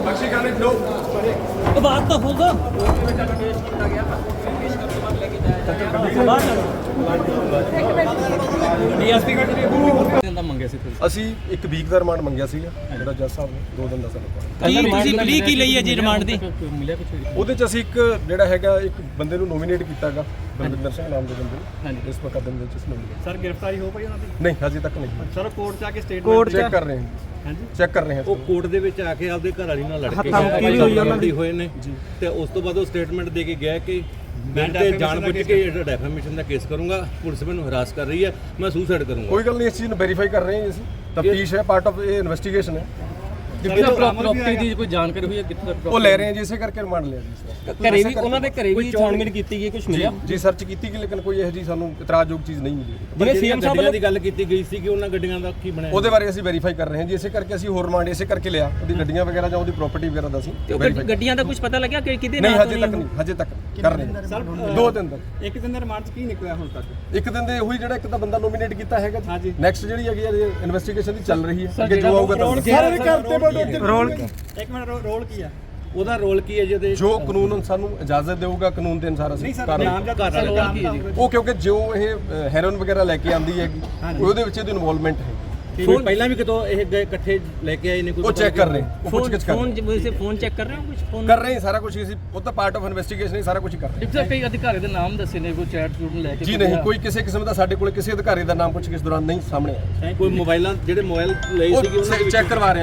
ਬਖਸ਼ੀ ਖਾਨੇ ਲੋ ਉਹ ਬਾਤ ਤਾਂ ਹੋਗਾ ਡੀਐਸਪੀ ਕੱਟ ਰਹੀ ਦਾ ਮੰਗਿਆ ਸੀ ਤੁਸੀਂ। ਅਸੀਂ ਇੱਕ ਵੀਕ ਦਾ ਰਿਮਾਂਡ ਮੰਗਿਆ ਸੀਗਾ ਜਿਹੜਾ ਜੱਜ ਸਾਹਿਬ ਨੇ ਦੋ ਦਿਨ ਦਾ ਕੋਲ ਕੀ ਤੁਸੀਂ ਪਲੀ ਕੀ ਲਈ ਹੈ ਜੀ ਰਿਮਾਂਡ ਦੀ? ਮਿਲਿਆ ਕੁਝ ਉਹਦੇ ਚ ਅਸੀਂ ਇੱਕ ਜਿਹੜਾ ਹੈਗਾ ਇੱਕ ਬੰਦੇ ਨੂੰ ਨੋਮੀਨੇਟ ਕੀਤਾਗਾ ਬਲਵਿੰਦਰ ਸਿੰਘ ਨਾਮ ਦੇ ਬੰਦੇ ਨੂੰ। ਹਾਂਜੀ। ਇਸ ਮੁਕੱਦਮੇ ਵਿੱਚ ਇਸ ਨੂੰ ਮਿਲਿਆ ਸਰ ਗ੍ਰਿਫਤਾਰੀ ਹੋ ਪਈ ਉਹਨਾਂ ਦੀ? ਨਹੀਂ ਹਜੇ ਤੱਕ ਨਹੀਂ ਸਰ ਕੋਰਟ ਜਾ ਕੇ ਸਟੇਟਮੈਂਟ ਚੈੱਕ ਕਰ ਰਹੇ ਹਾਂ। ਚੈੱਕ ਕਰ ਰਹੇ ਹਾਂ ਉਹ ਕੋਰਟ ਦੇ ਵਿੱਚ ਆ ਕੇ ਆਪਦੇ ਘਰ ਵਾਲੀ ਨਾਲ ਲੜ ਕੇ ਹੋਈ ਉਹਨਾਂ ਦੀ। ਹੋਏ ਨੇ। ਤੇ ਉਸ ਤੋਂ ਬਾਅਦ ਉਹ ਸਟੇਟਮੈਂਟ ਦੇ ਕੇ ਗਿਆ ਕਿ ਮੈਂ ਤੇ ਜਾਣ ਬੁੱਝ ਕੇ ਜਿਹੜਾ ਡੈਫਾਮੇਸ਼ਨ ਦਾ ਕੇਸ ਕਰੂੰਗਾ ਪੁਲਿਸ ਮੈਨੂੰ ਹਰਾਸ ਕਰ ਰਹੀ ਹੈ ਮੈਂ ਸੁਸਾਈਡ ਕਰੂੰਗਾ। ਕੋਈ ਗੱਲ ਨਹੀਂ ਇਸ ਚੀਜ਼ ਨੂੰ ਵੈਰੀਫਾਈ ਕਰ ਰਹੇ ਹਾਂ ਅਸੀਂ। ਤਫਤੀਸ਼ ਹੈ ਪਾਰਟ ਆਫ ਇਹ ਇਨਵੈਸਟੀਗੇਸ਼ਨ ਹੈ। ਪ੍ਰਾਪਰਟੀ ਦੀ ਕੋਈ ਜਾਣਕਾਰੀ ਹੋਈ ਹੈ ਕਿੱਥੇ ਉਹ ਲੈ ਰਹੇ ਹਾਂ ਜੀ ਇਸੇ ਕਰਕੇ ਰਿਮਾਂਡ ਲਿਆ ਜੀ ਇਸ ਦਾ ਘਰੇ ਵੀ ਉਹਨਾਂ ਦੇ ਘਰੇ ਵੀ ਛਾਣਬੀਨ ਕੀਤੀ ਗਈ ਕੁਝ ਮਿਲਿਆ? ਜੀ ਸਰਚ ਕੀਤੀ ਗਈ ਲੇਕਿਨ ਕੋਈ ਇਹੋ ਜੀ ਸਾਨੂੰ ਇਤਰਾਜ਼ਯੋਗ ਚੀਜ਼ ਨਹੀਂ ਮਿਲੀ। ਜਿਵੇਂ ਸੀਐਮ ਸਾਹਿਬ ਗੱਡੀਆਂ ਦੀ ਗੱਲ ਕੀਤੀ ਗਈ ਸੀ ਕਿ ਉਹਨਾਂ ਗੱਡੀਆਂ ਦਾ ਕੀ ਬਣਿਆ? ਉਹਦੇ ਬਾਰੇ ਅਸੀਂ ਵੈਰੀਫਾਈ ਕਰ ਰਹੇ ਹਾਂ ਜੀ ਇਸੇ ਕਰਕੇ ਅਸੀਂ ਹੋਰ ਰਿਮਾਂਡ ਇਸੇ ਕਰਕੇ ਲਿਆ ਉਹਦੀ ਗੱਡੀਆਂ ਵਗੈਰਾ ਜਾਂ ਉਹਦੀ ਪ੍ਰਾਪਰਟੀ ਵਗੈਰਾ ਦਾ ਅਸੀਂ verify- ਗੱਡੀਆਂ ਦਾ ਕੁਝ ਪਤਾ ਲੱਗਿਆ ਕਿ ਕਿਹਦੇ ਨਹੀਂ ਨਾਲ ਹਜੇ ਤੱਕ ਨਹੀਂ? ਹਜੇ ਤੱਕ ਕਰ ਰਹੇ ਹਾਂ। ਦੋ ਦਿਨ। ਤੱਕ ਇੱਕ ਦਿਨ ਦੇ ਰਿਮਾਂਡ 'ਚ ਕੀ ਨਿਕਲਿਆ ਹੁਣ ਤੱਕ? ਇੱਕ ਦਿਨ ਦੇ ਉਹੀ ਜਿਹੜਾ ਇੱਕ ਤਾਂ ਬੰਦਾ ਨੋਮੀਨੇਟ ਕੀਤਾ ਹੈਗਾ। ਨੈਕਸਟ ਜਿਹੜੀ ਹੈਗੀ ਇਨਵੈਸਟੀਗੇਸ਼ਨ ਦੀ ਚੱਲ ਰਹੀ ਹੈ। ਅੱਗੇ ਜੋ ਆਊਗਾ ਤੁਹਾਨੂੰ ਰੋਲ ਇੱਕ ਮਿੰਟ ਰੋਲ ਕੀ ਆ ਉਹਦਾ ਰੋਲ ਕੀ ਹੈ ਜਿਹਦੇ ਜੋ ਕਾਨੂੰਨ ਸਾਨੂੰ ਇਜਾਜ਼ਤ ਦੇਊਗਾ ਕਾਨੂੰਨ ਦੇ ਅਨੁਸਾਰ ਅਸੀਂ ਕਰ ਰਹੇ ਉਹ ਕਿਉਂਕਿ ਜੋ ਇਹ ਹੈਰੋਨ ਵਗੈਰਾ ਲੈ ਕੇ ਆਂਦੀ ਹੈਗੀ ਉਹਦੇ ਵਿੱਚ ਇਹਦੀ ਇਨਵੋਲਵਮੈਂਟ ਹੈ। ਫੋਨ ਪਹਿਲਾਂ ਵੀ ਕਿਤੋਂ ਇਹ ਗਏ ਇਕੱਠੇ ਲੈ ਕੇ ਆਏ ਨੇ ਕੋਈ ਉਹ ਚੈੱਕ ਕਰ ਰਹੇ ਉਹ ਫੋਨ ਪੁੱਛਗਿੱਛ ਕਰ ਰਹੇ ਫੋਨ ਵੈਸੇ ਫੋਨ ਚੈੱਕ ਕਰ ਰਹੇ ਹੋ ਕੁਝ ਫੋਨ ਕਰ ਰਹੇ ਹਾਂ ਸਾਰਾ ਕੁਝ ਅਸੀਂ ਉਹ ਤਾਂ ਪਾਰਟ ਆਫ ਇਨਵੈਸਟੀਗੇਸ਼ਨ ਹੀ ਸਾਰਾ ਕੁਝ ਕਰ ਰਹੇ ਡਿਪਟੀ ਕਈ ਅਧਿਕਾਰੀ ਦੇ ਨਾਮ ਦੱਸੇ ਨੇ ਕੋਈ ਚੈਟ ਚੂਟ ਲੈ ਹਾਂ। ਕੇ ਜੀ ਨਹੀਂ ਕੋਈ ਕਿਸੇ ਕਿਸਮ ਦਾ ਸਾਡੇ ਕੋਲ ਕਿਸੇ ਅਧਿਕਾਰੀ ਦਾ ਨਾਮ ਪੁੱਛ ਕਿਸ ਦੌਰਾਨ ਨਹੀਂ ਸਾਹਮਣੇ ਆਇਆ। ਕੋਈ ਮੋਬਾਈਲਾਂ ਜਿਹੜੇ ਮੋਬਾਈਲ ਲਏ ਸੀਗੇ ਉਹਨਾਂ ਚੈੱਕ ਕਰਵਾ ਰਹੇ